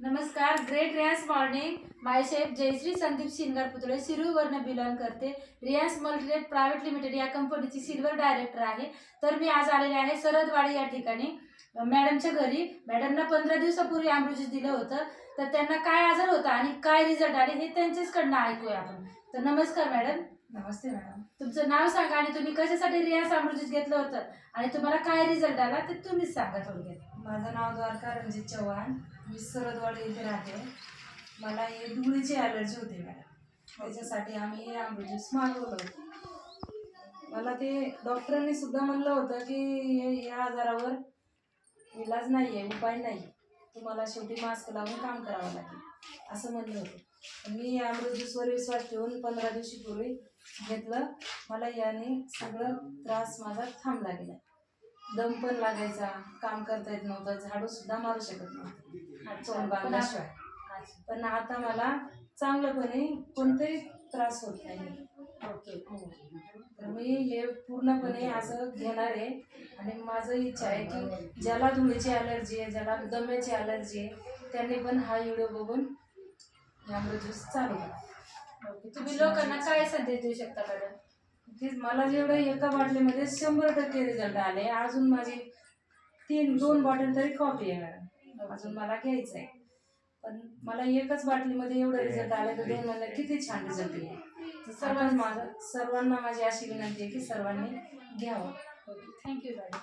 नमस्कार great रियान्स morning. My chef Jayashree Sandeep Shingar पुतळे सिरूवरनं बिलॉंग करते. रियास मल्टीरेट प्रायव्हेट लिमिटेड या कंपनीची सिल्वर डायरेक्टर आहे. तर मी आज आलेले आहे सरदवाडी या ठिकाणी. मॅडमच्या घरी. मॅडमना पंधरा दिवसापूर्वी अमृत दिलं होतं. तर त्यांना काय आजार होता आणि काय रिझल्ट आले हे त्यांच्याचकडनं ऐकूया आपण. तर नमस्कार मॅडम. नमस्ते मॅडम. तुमचं नाव सांगा आणि तुम्ही कशासाठी रिया अमृत घेतलं होतं? आणि तुम्हाला काय रिझल्ट आला ते तुम्हीच सांगा थोडक्यात. माझं नाव द्वारका रणजित चव्हाण. मी सरदवाडी येथे राहते. मला हे धुळीची ॲलर्जी होती मॅडम. त्याच्यासाठी आम्ही हे आंबे मागवलं होतं. मला ते डॉक्टरांनी सुद्धा म्हणलं होतं की हे- या आजारावर इलाज नाही आहे उपाय नाही तुम्हाला शेवटी मास्क लावून काम करावं लागेल. असं म्हणलं होतं. मी अमृत ज्यूसवर विश्वास ठेवून पंधरा दिवशीपूर्वी घेतलं. मला याने सगळं त्रास माझा थांबला गेला. दम पण लागायचा काम करता येत नव्हतं झाडू सुद्धा मारू शकत नव्हतं. बांधल्याशिवाय पण आता मला चांगलंपणे कोणताही त्रास होत नाही. ओके तर मी हे पूर्णपणे असं घेणार आहे. आणि माझं इच्छा आहे की ज्याला धुळीची ॲलर्जी आहे ज्याला दम्याची ॲलर्जी आहे त्यांनी पण हा व्हिडिओ बघून यामुळे ज्यूस चालू ओके तुम्ही लोकांना काय संदेश देऊ शकता मॅडम तेच मला जेवढं एका बाटलीमध्ये शंभर टक्के रिझल्ट आले अजून माझी तीन दोन बॉटल तरी कॉपी आहे मॅडम अजून मला घ्यायचं आहे पण मला एकच बाटलीमध्ये एवढं रिझल्ट आले तर दोन महिन्यात किती छान रिझल्ट येईल. सर्वांना माझं सर्वांना माझी अशी विनंती आहे की सर्वांनी घ्यावं. Okay thank you madam